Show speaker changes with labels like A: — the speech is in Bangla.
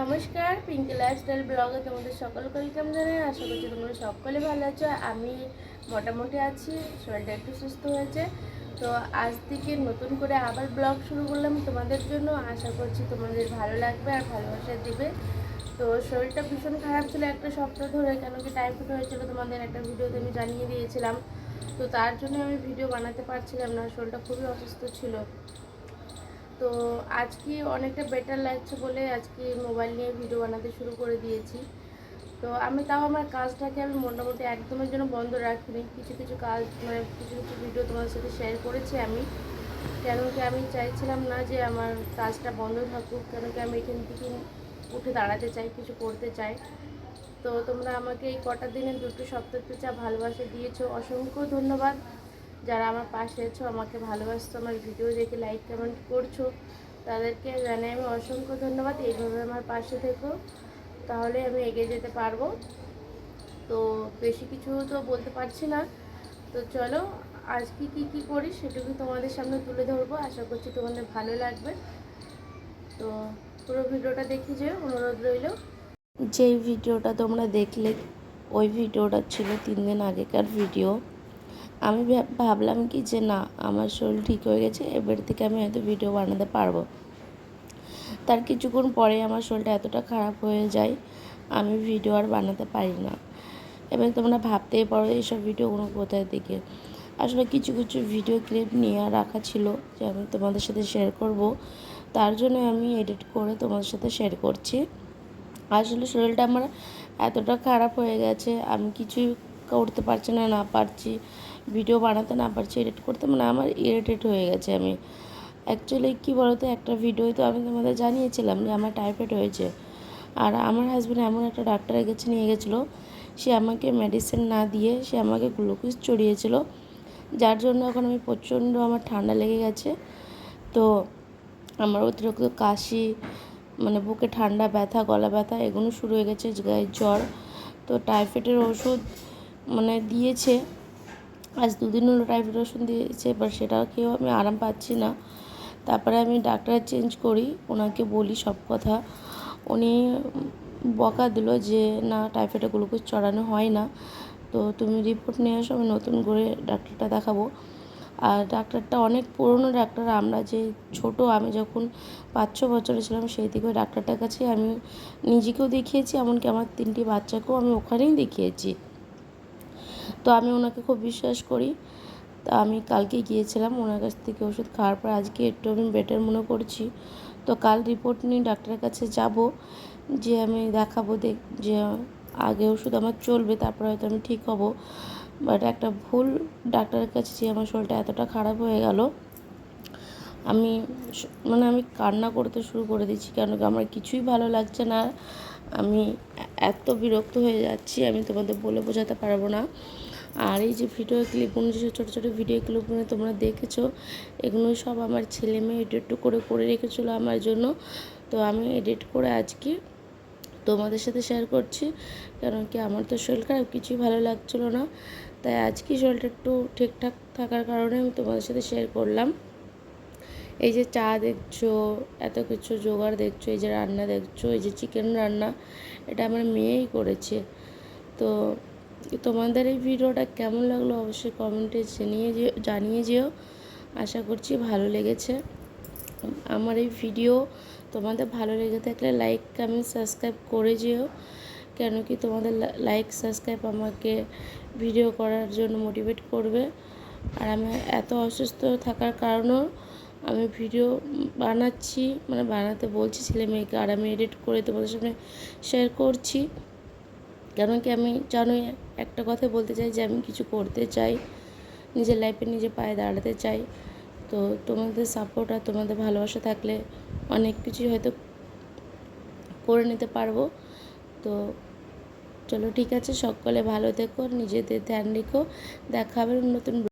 A: নমস্কার পিঙ্কি লাইফস্টাইল ব্লগে তোমাদের সকলকে ওয়েলকাম জানাই। আশা করছি তোমরা সকলে ভালো আছো। আমি মোটামুটি আছি, শরীরটা একটু সুস্থ হয়েছে। তো আজ থেকে নতুন করে আবার ব্লগ শুরু করলাম তোমাদের জন্য। আশা করছি তোমাদের ভালো লাগবে আর ভালোবাসা দেবে। তো শরীরটা ভীষণ খারাপ ছিল একটা সপ্তাহ ধরে, কেন কি টাইফয়েড হয়েছিল তোমাদের একটা ভিডিওতে আমি জানিয়ে দিয়েছিলাম। তো তার জন্য আমি ভিডিও বানাতে পারছিলাম না, শরীরটা খুবই অসুস্থ ছিল। তো আজকে অনেকটা বেটার লাগছে বলে আজকে মোবাইল নিয়ে ভিডিও বানাতে শুরু করে দিয়েছি। তো আমি তাও আমার কাজটাকে আমি মোটামুটি একদমের জন্য বন্ধ রাখিনি। কিছু কিছু কাজ মানে কিছু কিছু ভিডিও তোমাদের সাথে শেয়ার করেছি আমি। কেন কি আমি চাইছিলাম না যে আমার কাজটা বন্ধ থাকুক কেন কি আমি এখান থেকে উঠে দাঁড়াতে চাই, কিছু করতে চাই। তো তোমরা আমাকে এই কটা দিনে দুটো সপ্তাহ চা ভালোবাসা দিয়েছ, অসংখ্য ধন্যবাদ। যারা আমার পাশে আছো, আমাকে ভালোবাসছো, আমার ভিডিও দেখে লাইক কমেন্ট করছ, তাদেরকে জানাই আমি অসংখ্য ধন্যবাদ। এইভাবে আমার পাশে থেকো, তাহলে আমি এগিয়ে যেতে পারব। তো বেশি কিছু তো বলতে পারছি না। তো চলো, আজকে কি কি করি সেটুকু তোমাদের সামনে তুলে ধরবো। আশা করছি তোমাদের ভালো লাগবে। তো পুরো ভিডিওটা দেখে যেও, অনুরোধ রইল। যেই ভিডিওটা তোমরা দেখলে, ওই ভিডিওটা ছিল তিন দিন আগেকার ভিডিও। আমি ভাব- ভাবলাম কি যে না, আমার শরীর ঠিক হয়ে গেছে, এবার থেকে আমি হয়তো ভিডিও বানাতে পারব। তার কিছুক্ষণ পরে আমার শরীরটা এতটা খারাপ হয়ে যায়, আমি ভিডিও আর বানাতে পারি না। এবং তোমরা ভাবতেই পারো এইসব ভিডিওগুলো কোথায় থেকে। আসলে কিছু কিছু ভিডিও ক্লিপ নিয়ে রাখা ছিল যে আমি তোমাদের সাথে শেয়ার করব। তার জন্য আমি এডিট করে তোমাদের সাথে শেয়ার করছি। আসলে শরীরটা আমার এতটা খারাপ হয়ে গেছে, আমি কিছুই করতে পারছি না না পারছি। ভিডিও বানাতে না পারছি এডিট করতে মানে আমার ইরিটেট হয়ে গেছে আমি। অ্যাকচুয়ালি কী বলতো, একটা ভিডিও তো আমি তোমাদের জানিয়েছিলাম যে আমার টাইফয়েড হয়েছে। আর আমার হাজব্যান্ড এমন একটা ডাক্তারের কাছে নিয়ে গেছিল, সে আমাকে মেডিসিন না দিয়ে সে আমাকে গ্লুকোজ চড়িয়েছিল, যার জন্য এখন আমি প্রচণ্ড আমার ঠান্ডা লেগে গেছে। তো আমার অতিরিক্ত কাশি মানে বুকে ঠান্ডা, ব্যথা, গলা ব্যথা, এগুলো শুরু হয়ে গেছে গায়ের জ্বর। তো টাইফয়েডের ওষুধ মানে দিয়েছে আজ দুদিন হলো টাইফয়েড ওষুধ দিয়েছে এবার সেটা খেয়েও আমি আরাম পাচ্ছি না। তারপরে আমি ডাক্তার চেঞ্জ করি, ওনাকে বলি সব কথা। উনি বকা দিল যে, না টাইফয়েডে গ্লুকোজ চড়ানো হয় না। তো তুমি রিপোর্ট নিয়ে আসো, আমি নতুন করে ডাক্তারটা দেখাবো। আর ডাক্তারটা অনেক পুরনো ডাক্তার, আমরা যে ছোট, আমি যখন পাঁচ ছ বছরে ছিলাম, সেই থেকে ডাক্তারটার কাছে আমি নিজেকেও দেখিয়েছি, এমনকি আমার তিনটি বাচ্চাকেও আমি ওখানেই দেখিয়েছি। তো আমি ওনাকে খুব বিশ্বাস করি। তা আমি কালকে গিয়েছিলাম ওনার কাছ থেকে ওষুধ খাওয়ার পর আজকে একটু আমি বেটার মনে করছি। তো কাল রিপোর্ট নিয়ে ডাক্তারের কাছে যাব যে আমি দেখাবো দেখ, যে আগে ওষুধ আমার চলবে, তারপরে হয়তো আমি ঠিক হব। বাট একটা ভুল ডাক্তারের কাছে যে আমার শরীরটা এতটা খারাপ হয়ে গেল আমি মানে আমি কান্না করতে শুরু করে দিচ্ছি কেন কি আমার কিছুই ভালো লাগছে না। আমি এত বিরক্ত হয়ে যাচ্ছি, আমি তোমাদের বলে বোঝাতে পারব না। আর এই যে ভিডিও ক্লিপগুলো যে ছোটো ছোটো ভিডিও ক্লিপগুলো তোমরা দেখেছ, এগুলো সব আমার ছেলে মেয়ে এডিট করে করে রেখেছিলো আমার জন্য। তো আমি এডিট করে আজকে তোমাদের সাথে শেয়ার করছি কারণ কি আমার তো শরীর খারাপ, কিছুই ভালো লাগছিল না। তাই আজকে শরীরটা একটু ঠিকঠাক থাকার কারণে আমি তোমাদের সাথে শেয়ার করলাম। এই যে চা দেখছ, এত কিছু জোগাড় দেখছ, এই যে রান্না দেখছ, এই যে চিকেন রান্না, এটা আমার মেয়েই করেছে। তো তোমাদের এই ভিডিওটা কেমন লাগল অবশ্যই কমেন্টে জানিয়ে যেও জানিয়ে যেও আশা করছি ভালো লেগেছে। আমার এই ভিডিও তোমাদের ভালো লেগে থাকলে লাইক কমেন্ট সাবস্ক্রাইব করে যেও। কেন কি তোমাদের লাইক সাবস্ক্রাইব আমাকে ভিডিও করার জন্য মোটিভেট করবে। আর আমি এত অসুস্থ থাকার কারণেও আমি ভিডিও বানাচ্ছি মানে বানাতে বলছি ছেলে মেয়েকে, আর আমি এডিট করে তোমাদের সামনে শেয়ার করছি। কেন কি আমি জানোই একটা কথা বলতে চাই যে আমি কিছু করতে চাই, নিজের লাইফে নিজে পায়ে দাঁড়াতে চাই। তো তোমাদের সাপোর্ট আর তোমাদের ভালোবাসা থাকলে অনেক কিছুই হয়তো করে নিতে পারব। তো চলো ঠিক আছে, সকলে ভালো থেকো, নিজেদের ধ্যান রেখো। দেখা হবে নতুন